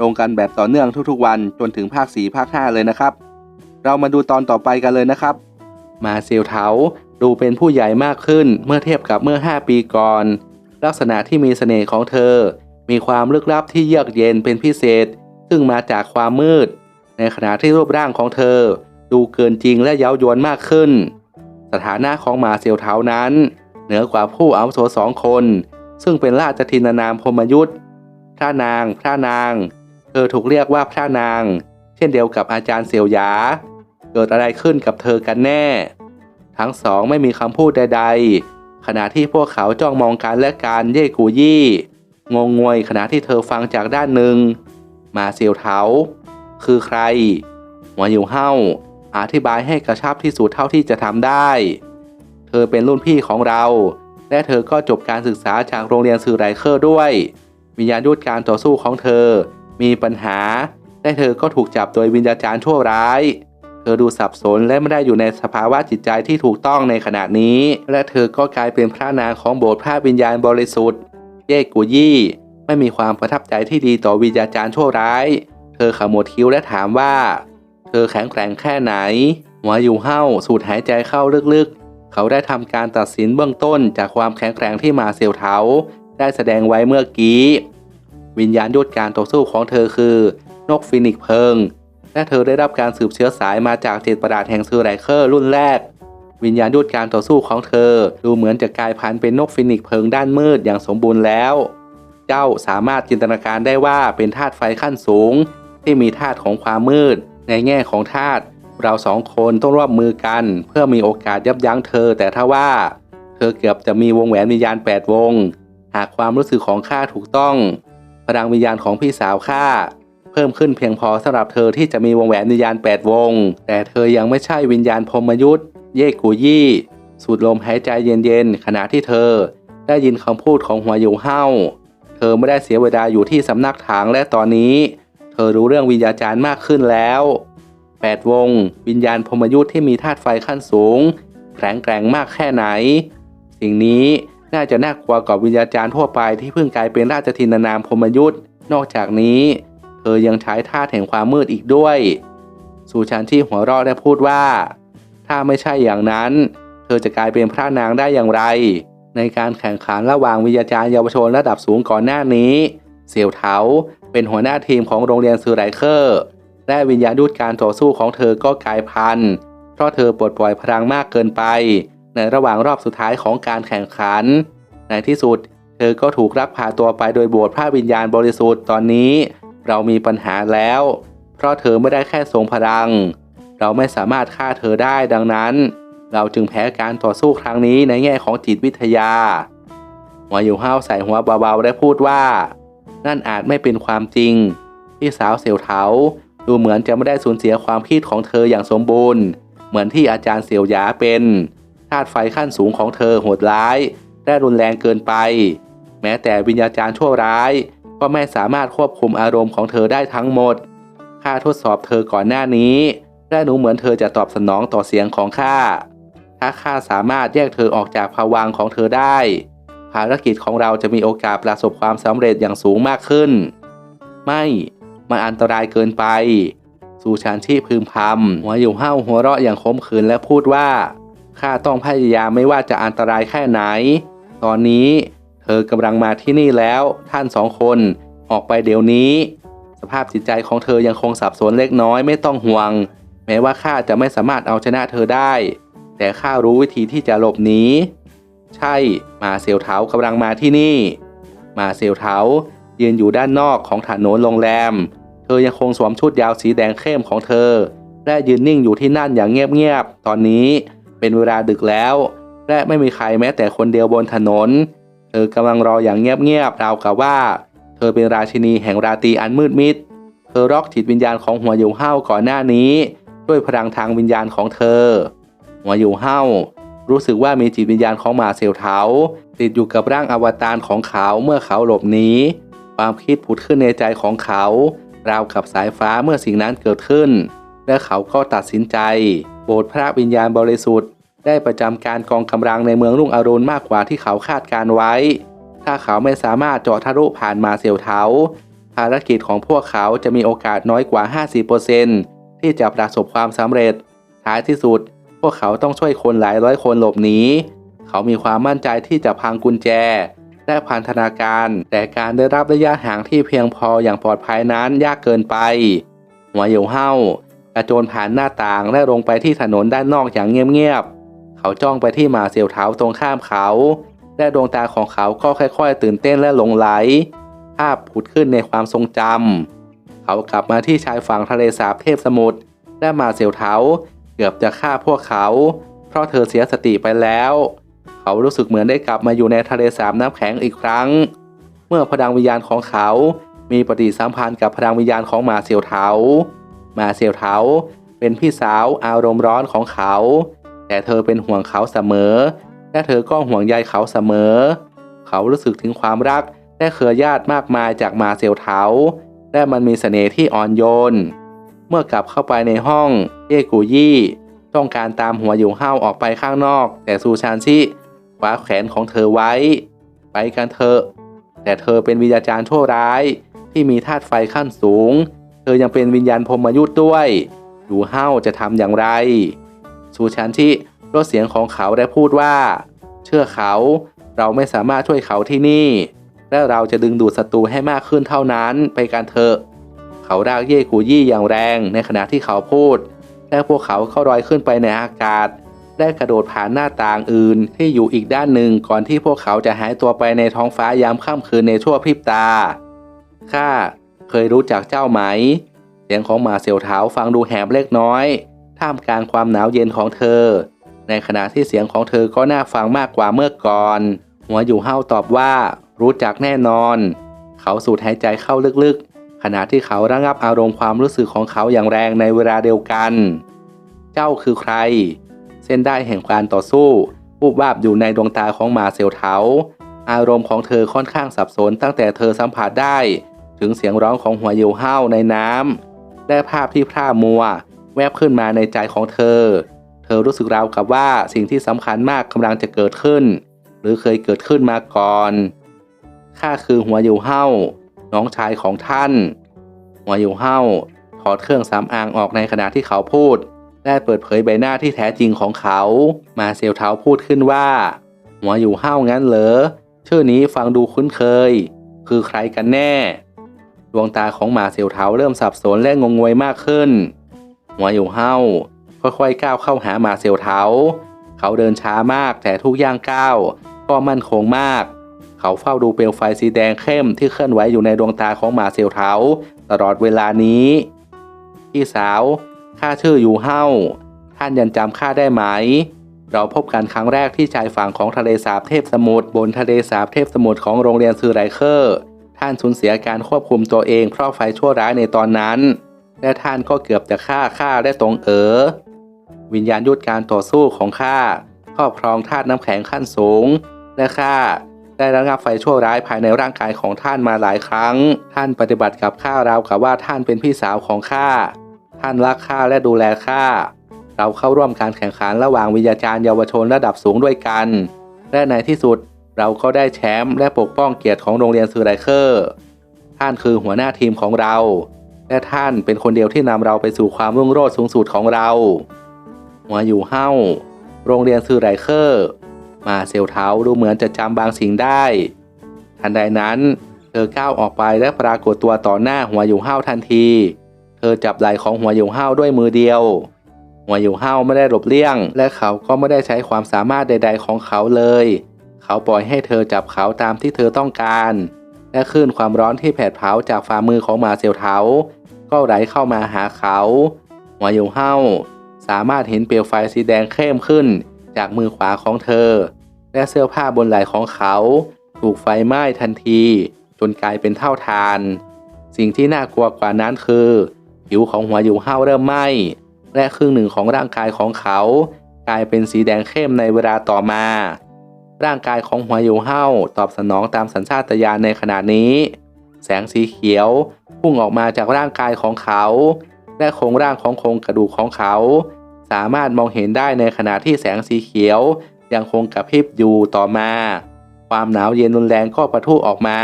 ลงกันแบบต่อเนื่องทุกๆวันจนถึงภาค 4 ภาค 5 เลยนะครับ เรามาดูตอนต่อไปกันเลยนะครับ มาเซียวเถาดูเป็นผู้ใหญ่มากขึ้นเมื่อเทียบกับเมื่อ 5 ปีก่อน ลักษณะที่มีเสน่ห์ของเธอ มีความลึกลับที่เยือกเย็นเป็นพิเศษ ซึ่งมาจากความมืด ในขณะที่รูปร่างของเธอ ดูเกินจริงและเย้ายวนมากขึ้น สถานะของมาเซียวเถานั้น เหนือกว่าผู้อาวุโสสองคน ซึ่งเป็นราชทินานามพมยุทธ์พระนาง พระนาง เธอถูกเรียกว่าพระนาง เช่นเดียวกับอาจารย์เสี่ยวหยา เกิดอะไรขึ้นกับเธอกันแน่ ทั้งสองไม่มีคำพูดใด ๆ ขณะที่พวกเขาจ้องมองกันและกันเย่กูยี่งงงวยขณะที่เธอฟังจากด้านหนึ่ง มาเซียวเถาคือใคร หัวอยู่เฮ้าอธิบายให้กระชับที่สุดเท่าที่จะทำได้ เธอเป็นรุ่นพี่ของเรา และเธอก็จบการศึกษาจากโรงเรียนสื่อไรเคอร์ด้วย วิญญาณยุทธการต่อสู้ของเธอ มีปัญหาและเธอก็ถูกจับโดยวิญญาจารย์ชั่วร้าย เธอดูสับสนและไม่ได้อยู่ในสภาวะจิตใจที่ถูกต้องในขณะนี้ และเธอก็กลายเป็นพระนางของโบสถ์พระวิญญาณบริสุทธิ์ เย่กุยี่ ไม่มีความประทับใจที่ดีต่อวิญญาจารย์ชั่วร้าย เธอขมวดคิ้วและถามว่า เธอแข็งแกร่งแค่ไหนหัวอยู่เห้าสูดหายใจเข้าลึกๆ เขาได้ทำการตัดสินเบื้องต้นจากความแข็งแกร่งที่มาเซียวเทาได้แสดงไว้เมื่อกี้ วิญญาณยุทธการต่อสู้ของเธอคือนกฟินิกเพิง และเธอได้รับการสืบเชื้อสายมาจากเจ็ดประดาษแห่งซูไรเคอร์รุ่นแรก วิญญาณยุทธการต่อสู้ของเธอ ดูเหมือนจะกลายพันธุ์เป็นนกฟินิกเพิงด้านมืดอย่างสมบูรณ์แล้ว เจ้าสามารถจินตนาการได้ว่าเป็นธาตุไฟขั้นสูง ที่มีธาตุของความมืด ในแง่ของธาตุเราสองคนต้องร่วมมือกัน เพื่อมีโอกาสยับยั้งเธอ แต่ถ้าว่า เธอเกือบจะมีวงแหวนวิญญาณ8วง หากความรู้สึกของข้าถูกต้อง พลังวิญญาณของพี่สาวข้าเพิ่มขึ้นเพียงพอสำหรับเธอที่จะมีวงแหวนวิญญาณ 8 วง แต่เธอยังไม่ใช่วิญญาณพรมยุทธ์เย่กูยี่ สูดลมหายใจเย็นๆขณะที่เธอ ได้ยินคำพูดของหัวอยู่เฮ้าเธอไม่ได้เสียเวลาอยู่ที่สำนักถางและตอนนี้ เธอรู้เรื่องวิญญาจารย์มากขึ้นแล้ว 8 วง วิญญาณพรมยุทธ์ที่มีธาตุไฟขั้นสูงแข็งแกร่งมากแค่ไหน สิ่งนี้ น่าจะน่ากลัวกว่าวิญญาจารย์ทั่วไปที่เพิ่งกลายเป็นราชทินานามพรมยุทธ์นอกจากนี้ เธอยังใช้ธาแห่งความมืดอีกด้วย สุชันที่หัวเราะได้พูดว่า ถ้าไม่ใช่อย่างนั้น เธอจะกลายเป็นพระนางได้อย่างไร ในการแข่งขันระหว่างวิญญาจารย์เยาวชนระดับสูงก่อนหน้านี้ เสี่ยวเถาเป็นหัวหน้าทีมของโรงเรียนซูไรเคอร์และวิญญาณยุทธการต่อสู้ของเธอก็กลายพันธุ์เพราะเธอปลดปล่อยพลังมากเกินไป ในระหว่างรอบสุดท้ายของการแข่งขัน ในที่สุด เธอก็ถูกลักพาตัวไปโดยโบสถ์พระวิญญาณบริสุทธิ์ตอนนี้ เรามีปัญหาแล้ว เพราะเธอไม่ได้แค่ทรงพลัง เราไม่สามารถฆ่าเธอได้ดังนั้น เราจึงแพ้การต่อสู้ครั้งนี้ในแง่ของจิตวิทยาหัวอยู่ห้าวใส่หัวเบาๆและพูดว่า นั่นอาจไม่เป็นความจริง พี่สาวเสี่ยวเถาดูเหมือนจะไม่ได้สูญเสียความคิดของเธออย่างสมบูรณ์ เหมือนที่อาจารย์เสี่ยวหยาเป็น ธาตุไฟขั้นสูงของเธอโหดร้าย และรุนแรงเกินไป แม้แต่วิญญาจารย์ชั่วร้าย ก็ไม่สามารถควบคุมอารมณ์ของเธอได้ทั้งหมดข้าทดสอบเธอก่อนหน้านี้ และหนูเหมือนเธอจะตอบสนองต่อเสียงของข้าถ้าข้าสามารถแยกเธอออกจากภวังของเธอได้ ภารกิจของเราจะมีโอกาสประสบความสำเร็จอย่างสูงมากขึ้น ไม่มันอันตรายเกินไป สูชานชีพพึมพำหัวอยู่ห้าวหัวเราะอย่างขมขื่นและพูดว่า ข้าต้องพยายามไม่ว่าจะอันตรายแค่ไหน ตอนนี้เธอกำลังมาที่นี่แล้ว ท่านสองคนออกไปเดี๋ยวนี้ สภาพจิตใจของเธอยังคงสับสนเล็กน้อยไม่ต้องห่วง แม้ว่าข้าจะไม่สามารถเอาชนะเธอได้ แต่ข้ารู้วิธีที่จะหลบหนี ใช่ มาเซียวเถากำลังมาที่นี่ มาเซียวเถายืนอยู่ด้านนอกของถนนโรงแรม เธอยังคงสวมชุดยาวสีแดงเข้มของเธอ และยืนนิ่งอยู่ที่นั่นอย่างเงียบๆ ตอนนี้ เป็นเวลาดึกแล้ว และไม่มีใครแม้แต่คนเดียวบนถนน เธอกำลังรออย่างเงียบๆราวกับว่า เธอเป็นราชินีแห่งราตรีอันมืดมิด เธอร็อกจิตวิญญาณของหัวอยู่เฮาก่อนหน้านี้ ด้วยพลังทางวิญญาณของเธอ หัวอยู่เฮารู้สึกว่ามีจิตวิญญาณของมาเซลเทาติดอยู่กับร่างอวตารของเขาเมื่อเขาหลบหนีความคิดผุดขึ้นในใจของเขา ราวกับสายฟ้าเมื่อสิ่งนั้นเกิดขึ้น และเขาก็ตัดสินใจ โบสถ์พระวิญญาณบริสุทธิ์ ได้ประจำการกองกำลังในเมืองรุ่งอรุณมากกว่าที่เขาคาดการไว้ ถ้าเขาไม่สามารถเจาะทะลุผ่านมาเซลเทาภารกิจของพวกเขาจะมีโอกาสน้อยกว่า 50%ที่จะประสบความสำเร็จ ท้ายที่สุด พวกเขาต้องช่วยคนหลายร้อยคนหลบหนี เขามีความมั่นใจที่จะพังกุญแจ และพันธนาการ แต่การได้รับระยะห่างที่เพียงพออย่างปลอดภัยนั้นยากเกินไป หัวเหยวเฮา ระโจนผ่านหน้าต่างและลงไปที่ถนนด้านนอกอย่างเงียบๆ เขาจ้องไปที่หมาเสียวเท้าตรงข้ามเขา และดวงตาของเขาก็ค่อยๆ ตื่นเต้นและหลงไหล ภาพผุดขึ้นในความทรงจำ เขากลับมาที่ชายฝั่งทะเลสาบเทพสมุทร และหมาเสียวเท้าเกือบจะฆ่าพวกเขา เพราะเธอเสียสติไปแล้ว เขารู้สึกเหมือนได้กลับมาอยู่ในทะเลสาบน้ำแข็งอีกครั้ง เมื่อพลังวิญญาณของเขา มีปฏิสัมพันธ์กับพลังวิญญาณของหมาเสียวเทาห มาเสียวเทาเป็นพี่สาวอารมณ์ร้อนของเขา แต่เธอเป็นห่วงเขาเสมอ และเธอก็ห่วงใยเขาเสมอ เขารู้สึกถึงความรักและเครือญาติมากมายจากมาเสียวเทาและมันมีเสน่ห์ที่อ่อนโยน เมื่อกลับเข้าไปในห้องเยกูยี่ต้องการตามหัวอยู่ห้าวออกไปข้างนอก แต่ซูชานชิคว้าแขนของเธอไว้ ไปกันเถอะ แต่เธอเป็นวิญญาจารย์ชั่วร้ายที่มีธาตุไฟขั้นสูง ธอยังเป็นวิญญาณพรหมยุทธ์ด้วยอยู่ห้าจะทำอย่างไรซูชานชิลดเสียงของเขาได้พูดว่า เชื่อเขาเราไม่สามารถช่วยเขาที่นี่ และเราจะดึงดูดศัตรูให้มากขึ้นเท่านั้นไปกันเถอะ เขารากเย่กูยี่อย่างแรงในขณะที่เขาพูด และพวกเขาเข้าลอยขึ้นไปในอากาศ ได้กระโดดผ่านหน้าต่างอื่นที่อยู่อีกด้านหนึ่งก่อนที่พวกเขาจะหายตัวไปในท้องฟ้ายามค่ำคืนในชั่วพริบตาข้า เคยรู้จักเจ้าไหม เสียงของหมาเสียวเท้าฟังดูแหบเล็กน้อย ท่ามกลางความหนาวเย็นของเธอ ในขณะที่เสียงของเธอก็น่าฟังมากกว่าเมื่อก่อน หัวอยู่เฮาตอบว่า รู้จักแน่นอน เขาสูดหายใจเข้าลึกๆ ขณะที่เขาระงับอารมณ์ความรู้สึกของเขาอย่างแรงในเวลาเดียวกัน เจ้าคือใคร เส้นได้แห่งการต่อสู้วูบวาบอยู่ในดวงตาของหมาเซลเทาอารมณ์ของเธอค่อนข้างสับสนตั้งแต่เธอสัมผัสได้ ถึงเสียงร้องของหัวเยวห้าในน้ำและภาพที่พร่ามัว แวบขึ้นมาในใจของเธอ เธอรู้สึกราวกับว่าสิ่งที่สำคัญมากกำลังจะเกิดขึ้น หรือเคยเกิดขึ้นมาก่อนข้าคือหัวเยวห้าน้องชายของท่าน หัวเยวห้าถอดเครื่องสำอางออกในขณะที่เขาพูดได้เปิดเผยใบหน้าที่แท้จริงของเขา มาเซลเท้าพูดขึ้นว่า หัวอยู่ห้าวงั้นเหรอ ชื่อนี้ฟังดูคุ้นเคย คือใครกันแน่ วงตาของหมาเซลเท้าเริ่มสับสนและงงงวยมากขึ้นหัวอยู่ห้าค่อยๆก้าวเข้าหาหมาเซลเท้าเขาเดินช้ามากแต่ทุกย่างก้าวก็มั่นคงมาก เขาเฝ้าดูเปลวไฟสีแดงเข้มที่เคลื่อนไหวอยู่ในดวงตาของหมาเซลเท้าตลอดเวลานี้พี่สาวข้าชื่ออยู่เฮาท่านยังจำข้าได้ไหม เราพบกันครั้งแรกที่ชายฝั่งของทะเลสาบเทพสมุทรบนทะเลสาบเทพสมุทรของโรงเรียนซือไรเคอร์ ท่านสูญเสียการควบคุมตัวเองเพราะไฟชั่วร้ายในตอนนั้น และท่านก็เกือบจะฆ่าข้าได้ตรงเอ๋อวิญญาณยุทธการต่อสู้ของข้าครอบครองธาตุน้ำแข็งขั้นสูง และข้าได้ระงับไฟชั่วร้ายภายในร่างกายของท่านมาหลายครั้ง ท่านปฏิบัติกับข้าราวกับว่าท่านเป็นพี่สาวของข้า ท่านรักข้าและดูแลข้า เราเข้าร่วมการแข่งขันระหว่างวิญญาจารย์เยาวชนระดับสูงด้วยกัน และในที่สุด เราก็ได้แชมป์และปกป้องเกียรติของโรงเรียนซูไรเคอร์ ท่านคือหัวหน้าทีมของเรา และท่านเป็นคนเดียวที่นำเราไปสู่ความรุ่งโรจน์สูงสุดของเรา หัวอยู่เฮ้า โรงเรียนซูไรเคอร์ มาเซลเท้าดูเหมือนจะจำบางสิ่งได้ ทันใดนั้นเธอก้าวออกไปและปรากฏตัวต่อหน้าหัวอยู่เฮ้าทันที เธอจับไหล่ของหัวอยู่เฮ้าด้วยมือเดียวหัวอยู่เฮ้าไม่ได้หลบเลี่ยง และเขาก็ไม่ได้ใช้ความสามารถใด ๆ ของเขาเลย เขาปล่อยให้เธอจับเขาตามที่เธอต้องการ และคลื่นความร้อนที่แผดเผาจากฝ่ามือของมาเซลเทาก็ไหลเข้ามาหาเขาหัวอยู่เฮ้าสามารถเห็นเปลวไฟสีแดงเข้มขึ้น จากมือขวาของเธอ และเสื้อผ้าบนไหล่ของเขา ถูกไฟไหม้ทันที จนกลายเป็นเท่าทาน สิ่งที่น่ากลัวกว่านั้นคือผิวของหัวอยู่เห้าเริ่มไหม้และครึ่งหนึ่งของร่างกายของเขา กลายเป็นสีแดงเข้มในเวลาต่อมา ร่างกายของหัวยูเห้าตอบสนองตามสัญชาตญาณในขณะนี้ แสงสีเขียวพุ่งออกมาจากร่างกายของเขา และโครงร่างของโครงกระดูกของเขา สามารถมองเห็นได้ในขณะที่แสงสีเขียวยังคงกระพริบอยู่ต่อมา ความหนาวเย็นรุนแรงก็ปะทุออกมา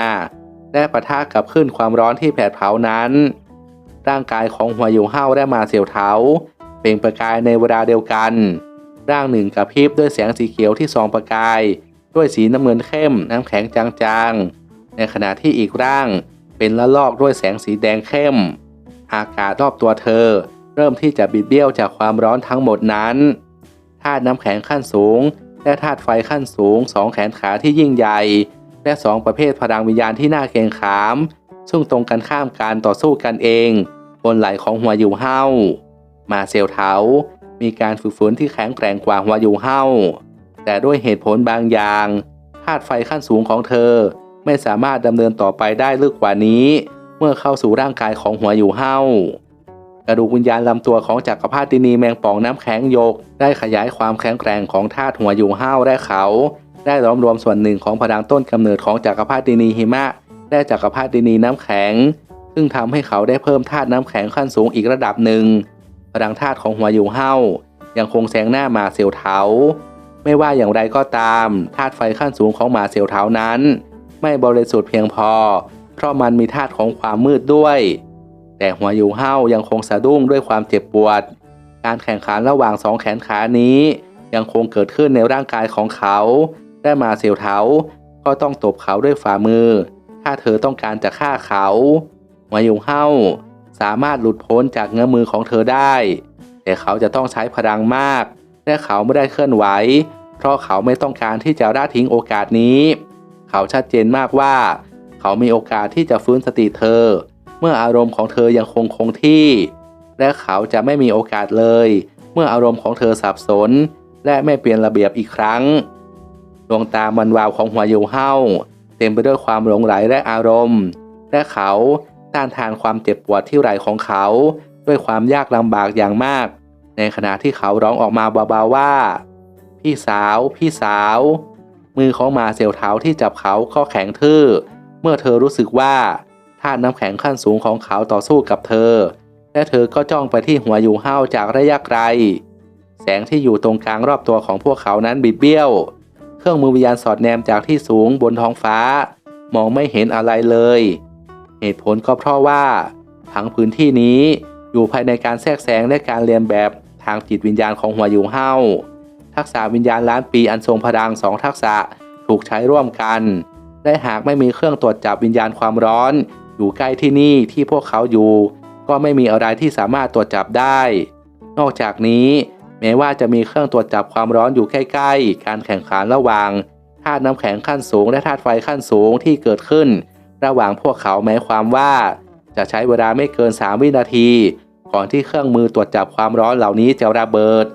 และปะทะกับคลื่นความร้อนที่แผดเผานั้น ร่างกายของหัวยูเห้าและมาเสียวเทาเปล่งประกายในเวลาเดียวกัน ร่างหนึ่งกระพริบด้วยแสงสีเขียวที่ส่องประกาย ด้วยสีน้ำเงินเข้มน้ำแข็งจางๆ ในขณะที่อีกร่างเป็นละลอกด้วยแสงสีแดงเข้ม อากาศรอบตัวเธอ เริ่มที่จะบิดเบี้ยวจากความร้อนทั้งหมดนั้นธาตุน้ำแข็งขั้นสูง และธาตุไฟขั้นสูงสองแขนขาที่ยิ่งใหญ่ และสองประเภทพลังวิญญาณที่น่าเกรงขาม ซึ่งตรงกันข้ามการต่อสู้กันเอง บนไหล่ของหัวอยู่เห้ามาเซลเทา มีการฝึกฝนที่แข็งแกร่งกว่าหัวอยู่เห้าแต่ด้วยเหตุผลบางอย่างธาตุไฟขั้นสูงของเธอ ไม่สามารถดำเนินต่อไปได้ลึกกว่านี้ เมื่อเข้าสู่ร่างกายของหัวอยู่เห้ากระดูกวิญญาณลำตัวของจักรพรรดินีแมงป่องน้ำแข็งโยก ได้ขยายความแข็งแกร่งของธาตุหัวอยู่ห้าและเขา ได้ล้อมรวมส่วนหนึ่งของพลังต้นกำเนิดของจักรพรรดินีหิมะและจักรพรรดินีน้ำแข็ง ซึ่งทำให้เขาได้เพิ่มธาตุน้ำแข็งขั้นสูงอีกระดับหนึ่ง พลังธาตุของหัวยู่ห้ายังคงแซงหน้าหมาเสียวเทาไม่ว่าอย่างไรก็ตามธาตุไฟขั้นสูงของหมาเสียวเทานั้น ไม่บริสุทธิ์เพียงพอ เพราะมันมีธาตุของความมืดด้วย แต่หัวยูเห้ายังคงสะดุ้งด้วยความเจ็บปวด การแข่งขันระหว่างสองแขนขานี้ยังคงเกิดขึ้นในร่างกายของเขาและมาเสียวเทาก็ต้องตบเขาด้วยฝ่ามือ ถ้าเธอต้องการจะฆ่าเขาหัวยูเห้า สามารถหลุดพ้นจากเงื้อมือของเธอได้ แต่เขาจะต้องใช้พลังมาก และเขาไม่ได้เคลื่อนไหว เพราะเขาไม่ต้องการที่จะละทิ้งโอกาสนี้ เขาชัดเจนมากว่า เขามีโอกาสที่จะฟื้นสติเธอ เมื่ออารมณ์ของเธอยังคงคงที่ และเขาจะไม่มีโอกาสเลย เมื่ออารมณ์ของเธอสับสน และไม่เปลี่ยนระเบียบอีกครั้งดวงตามันวาวของหัวยูเฮาเต็มไปด้วยความหลงไหลและอารมณ์ และเขา ต้านทานความเจ็บปวดที่ไหล่ของเขา ด้วยความยากลำบากอย่างมาก ในขณะที่เขาร้องออกมาเบาๆว่า พี่สาว พี่สาว มือของมาเสียวเท้าที่จับเขาก็แข็งทื่อ เมื่อเธอรู้สึกว่าธาตุน้ำแข็งขั้นสูงของเขาต่อสู้กับเธอ และเธอก็จ้องไปที่หัวอยู่ห้าวจากระยะไกล แสงที่อยู่ตรงกลางรอบตัวของพวกเขานั้นบิดเบี้ยว เครื่องมือวิญญาณสอดแนมจากที่สูงบนท้องฟ้ามองไม่เห็นอะไรเลย เหตุผลก็เพราะว่า ทั้งพื้นที่นี้อยู่ภายในการแทรกแซงและการเรียนแบบทางจิตวิญญาณของหัวอยู่ห้าทักษะวิญญาณล้านปีอันทรงพลังสองทักษะถูกใช้ร่วมกัน และหากไม่มีเครื่องตรวจจับวิญญาณความร้อน อยู่ใกล้ที่นี่ที่พวกเขาอยู่ ก็ไม่มีอะไรที่สามารถตรวจจับได้ นอกจากนี้แม้ว่าจะมีเครื่องตรวจจับความร้อนอยู่ใกล้ ๆ การแข่งขันระหว่างธาตุน้ำแข็งขั้นสูงและธาตุไฟขั้นสูงที่เกิดขึ้น ระหว่างพวกเขาหมายความว่า จะใช้เวลาไม่เกิน 3 วินาที ก่อนที่เครื่องมือตรวจจับความร้อนเหล่านี้จะระเบิด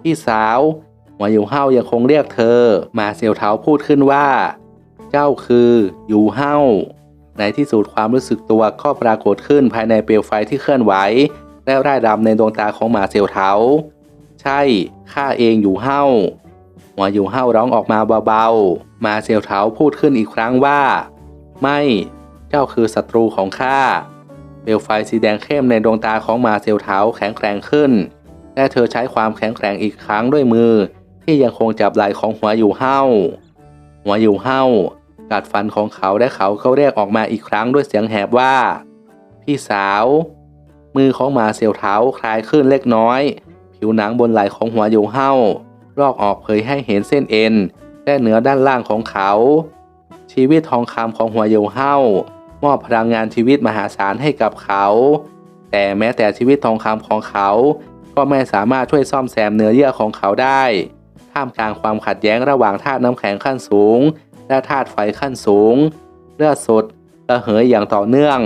พี่สาวหัวอยู่เฮายังคงเรียกเธอ มาเซียวเทาพูดขึ้นว่า เจ้าคืออยู่เฮาในที่สุดความรู้สึกตัวก็ปรากฏขึ้นภายในเปลวไฟที่เคลื่อนไหว และร่ายรำในดวงตาของหมาเซียวเทาใช่ข้าเองอยู่เฮาหัวอยู่เฮาร้องออกมาเบาๆ มาเซียวเทาพูดขึ้นอีกครั้งว่า ไม่ เจ้าคือศัตรูของข้า เปลวไฟสีแดงเข้มในดวงตาของหมาเซียวเท้าแข็งแกร่งขึ้น และเธอใช้ความแข็งแกร่งอีกครั้งด้วยมือ ที่ยังคงจับไหล่ของหัวอยู่เฮาหัวอยู่เฮากัดฟันของเขาและเขาเขาเรียกออกมาอีกครั้งด้วยเสียงแหบว่า พี่สาว มือของหมาเซียวเท้าคลายขึ้นเล็กน้อย ผิวหนังบนไหล่ของหัวอยู่เฮาลอกออกเผยให้เห็นเส้นเอ็นและเนื้อด้านล่างของเขา ชีวิตทองคำของหัวอยู่เฮามอบพลังงานชีวิตมหาศาลให้กับเขา แต่แม้แต่ชีวิตทองคำของเขา ก็ไม่สามารถช่วยซ่อมแซมเนื้อเยื่อของเขาได้ ท่ามกลางความขัดแย้งระหว่างธาตุน้ำแข็งขั้นสูง และธาตุไฟขั้นสูง เลือดสดระเหยอย่างต่อเนื่อง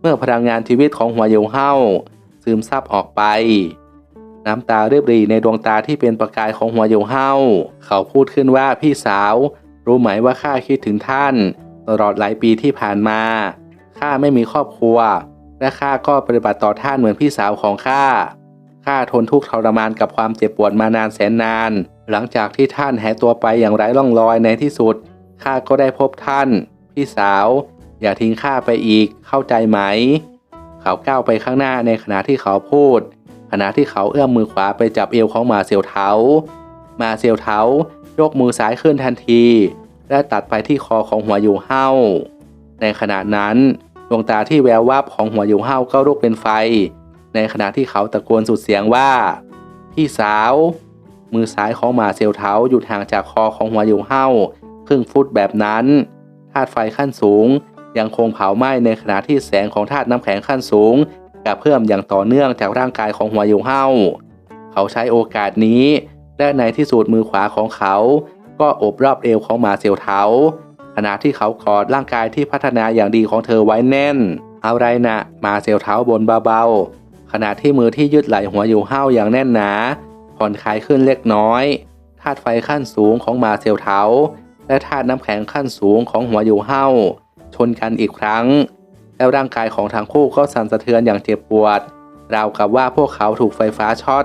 เมื่อพลังงานชีวิตของหัวเยวเฮาซึมซับออกไป น้ำตาเรียบรีในดวงตาที่เป็นประกายของหัวเยวเฮาเขาพูดขึ้นว่าพี่สาว รู้ไหมว่าข้าคิดถึงท่าน ตลอดหลายปีที่ผ่านมาข้าไม่มีครอบครัว และข้าก็ปฏิบัติต่อท่านเหมือนพี่สาวของข้าข้าทนทุกข์ทรมานกับความเจ็บปวดมานานแสนนาน หลังจากที่ท่านหายตัวไปอย่างไร้ร่องรอยในที่สุดข้าก็ได้พบท่าน พี่สาว อย่าทิ้งข้าไปอีกเข้าใจไหม เขาก้าวไปข้างหน้าในขณะที่เขาพูด ขณะที่เขาเอื้อมมือขวาไปจับเอวของหมาเซียวเทาหมาเซียวเทา ยกมือซ้ายขึ้นทันที และตัดไปที่คอของหัวอยู่เฮาในขณะนั้นดวงตาที่แวววับของหัวอยู่เฮาก็ลุกเป็นไฟ ในขณะที่เขาตะโกนสุดเสียงว่า พี่สาว มือซ้ายของหมาเซียวเทาหยุดห่างจากคอของหัวอยู่เฮาครึ่งฟุตแบบนั้นธาตุไฟขั้นสูง ยังคงเผาไหม้ในขณะที่แสงของธาตุน้ำแข็งขั้นสูงกระเพื่อมอย่างต่อเนื่องจากร่างกายของหัวอยู่เฮาเขาใช้โอกาสนี้ และในที่สุดมือขวาของเขา ก็อบรอบเอวของหมาเซียวเทาขณะที่เขากอดร่างกายที่พัฒนาอย่างดีของเธอไว้แน่น เอาไรนะ มาเซียวเทาบนเบาๆ ขณะที่มือที่ยึดไหล่หัวอยู่เห้าอย่างแน่นหนา ผ่อนคลายขึ้นเล็กน้อยธาตุไฟขั้นสูงของมาเซียวเทาและธาตุน้ำแข็งขั้นสูงของหัวอยู่เห้าชนกันอีกครั้ง แล้วร่างกายของทั้งคู่ก็สั่นสะเทือนอย่างเจ็บปวด ราวกับว่าพวกเขาถูกไฟฟ้าช็อต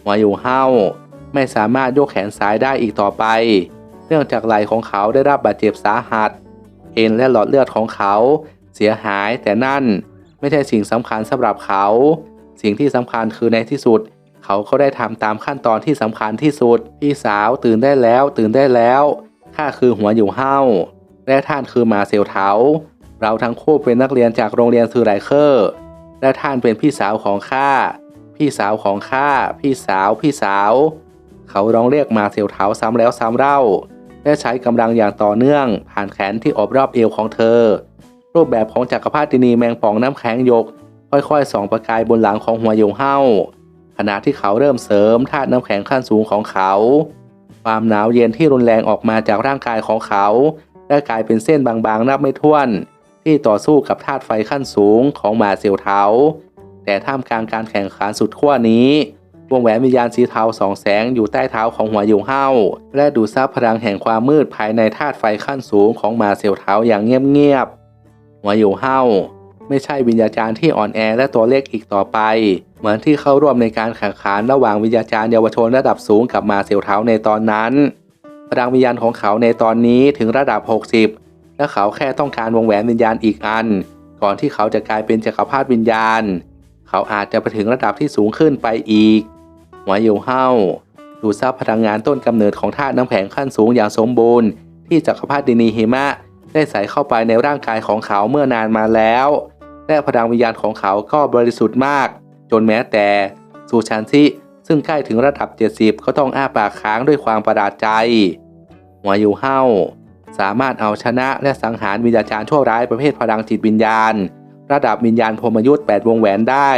หัวอยู่เห้า ไม่สามารถยกแขนซ้ายได้อีกต่อไป เนื่องจากไหล่ของเขาได้รับบาดเจ็บสาหัส เอ็นและหลอดเลือดของเขาเสียหายแต่นั่นไม่ใช่สิ่งสำคัญสำหรับเขา สิ่งที่สำคัญคือในที่สุด เขาก็ได้ทำตามขั้นตอนที่สำคัญที่สุด พี่สาวตื่นได้แล้ว ตื่นได้แล้วข้าคือหัวอยู่เห้าและท่านคือมาเซลเทาเราทั้งคู่เป็นนักเรียนจากโรงเรียนซูไรเคอร์ และท่านเป็นพี่สาวของข้า พี่สาวของข้า พี่สาว พี่สาว เขาร้องเรียกมาเซลเท้าซ้ำแล้วซ้ำเล่า และใช้กำลังอย่างต่อเนื่อง ผ่านแขนที่อบรอบเอวของเธอ รูปแบบของจักรพรรดินีแมงป่องน้ำแข็งยก ค่อยๆส่องประกายบนหลังของหัวโยงเห้าขณะที่เขาเริ่มเสริมธาตุน้ำแข็งขั้นสูงของเขา ความหนาวเย็นที่รุนแรงออกมาจากร่างกายของเขาและกลายเป็นเส้นบางๆนับไม่ถ้วน ที่ต่อสู้กับธาตุไฟขั้นสูงของมาเซียวเทาแต่ท่ามกลางการแข่งขันสุดขั้วนี้ วงแหวนวิญญาณสีเทาสองแสงอยู่ใต้เท้าของหัวยุงเห้าและดูดซับพลังแห่งความมืดภายในธาตุไฟขั้นสูงของมาเซียวเทาอย่างเงียบๆหัวยุงเห้าไม่ใช่วิญญาจารย์ที่อ่อนแอและตัวเล็กอีกต่อไป เหมือนที่เข้าร่วมในการแข่งขันระหว่างวิญญาจารย์เยาวชนระดับสูงกับมาเซียวเทาในตอนนั้นพลังวิญญาณของเขาในตอนนี้ถึงระดับ 60 และเขาแค่ต้องการวงแหวนวิญญาณอีกอัน ก่อนที่เขาจะกลายเป็นจักรพรรดิวิญญาณ เขาอาจจะไปถึงระดับที่สูงขึ้นไปอีก หัวอยู่เห้าดูดซับพลังงานต้นกำเนิดของธาตุน้ำแข็งขั้นสูงอย่างสมบูรณ์ ที่จักรพรรดินีหิมะ ได้ใส่เข้าไปในร่างกายของเขาเมื่อนานมาแล้ว และพลังวิญญาณของเขาก็บริสุทธิ์มาก จนแม้แต่ซูชันซิซึ่งใกล้ถึงระดับ 70 ก็ต้องอ้าปากค้างด้วยความประหลาดใจ หัวยูเห้าสามารถเอาชนะและสังหารวิญญาจารย์ชั่วร้ายประเภทพลังจิตวิญญาณ ระดับวิญญาณพรมยุทธ์8วงแหวนได้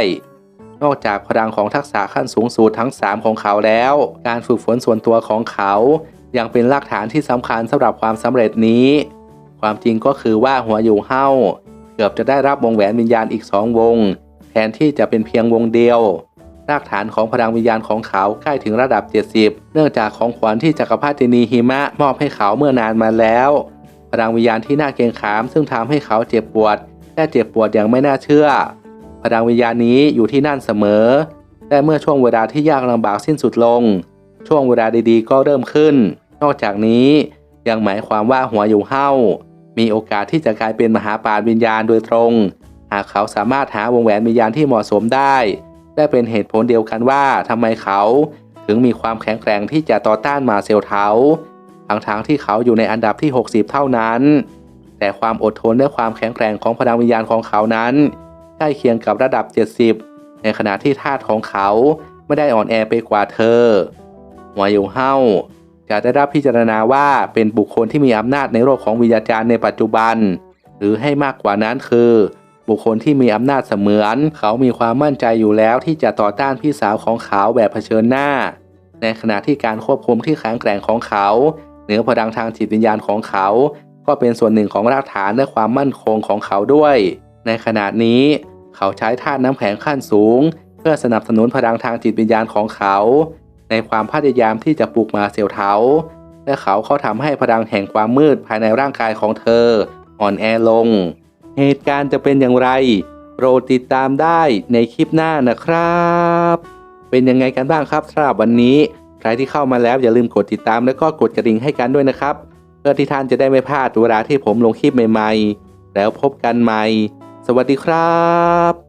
นอกจากพลังของทักษะขั้นสูงสุดทั้ง 3 ของเขาแล้ว การฝึกฝนส่วนตัวของเขายังเป็นรากฐานที่สำคัญสำหรับความสำเร็จนี้ ความจริงก็คือว่าหัวอยู่เห้าเกือบจะได้รับวงแหวนวิญญาณอีกสองวง แทนที่จะเป็นเพียงวงเดียว รากฐานของพลังวิญญาณของเขาใกล้ถึงระดับ 70 เนื่องจากของขวัญที่จักรพรรดินีหิมะมอบให้เขาเมื่อนานมาแล้ว พลังวิญญาณที่น่าเกรงขาม ซึ่งทำให้เขาเจ็บปวดและเจ็บปวดอย่างไม่น่าเชื่อ พลังวิญญาณนี้อยู่ที่นั่นเสมอ และเมื่อช่วงเวลาที่ยากลำบากสิ้นสุดลง ช่วงเวลาดีๆ ก็เริ่มขึ้น นอกจากนี้ยังหมายความว่าหัวอยู่เห้ามีโอกาสที่จะกลายเป็นมหาปราชญ์วิญญาณโดยตรง หากเขาสามารถหาวงแหวนวิญญาณที่เหมาะสมได้ และเป็นเหตุผลเดียวกันว่าทำไมเขาถึงมีความแข็งแกร่งที่จะต่อต้านมาเซลเทาทั้งทางๆที่เขาอยู่ในอันดับที่ 60 เท่านั้น แต่ความอดทนและความแข็งแกร่งของพลังวิญญาณของเขานั้น ใกล้เคียงกับระดับ 70 ในขณะที่ธาตุของเขาไม่ได้อ่อนแอไปกว่าเธอหัวยู่เห้าจะได้รับพิจารณาว่าเป็นบุคคลที่มีอำนาจในโลกของวิญญาจารย์ในปัจจุบัน หรือให้มากกว่านั้นคือ บุคคลที่มีอำนาจเสมือน เขามีความมั่นใจอยู่แล้วที่จะต่อต้านพี่สาวของเขาแบบเผชิญหน้า ในขณะที่การควบคุมที่แข็งแกร่งของเขา เหนือพลังทางจิตวิญญาณของเขา ก็เป็นส่วนหนึ่งของรากฐานและความมั่นคงของเขาด้วย ในขณะนี้ เขาใช้ธาตุน้ำแข็งขั้นสูง เพื่อสนับสนุนพลังทางจิตวิญญาณของเขา ในความพยายามที่จะปลุกมาเซลเทาและเขาเขาทำให้พลังแห่งความมืดภายในร่างกายของเธอ อ่อนแอลง เหตุการณ์จะเป็นอย่างไรโปรดติดตามได้ในคลิปหน้านะครับ เป็นยังไงกันบ้างครับสำหรับวันนี้ ใครที่เข้ามาแล้วอย่าลืมกดติดตามแล้วก็กดกระดิ่งให้กันด้วยนะครับ เพื่อที่ท่านจะได้ไม่พลาดเวลาที่ผมลงคลิปใหม่ ๆ แล้วพบกันใหม่ สวัสดีครับ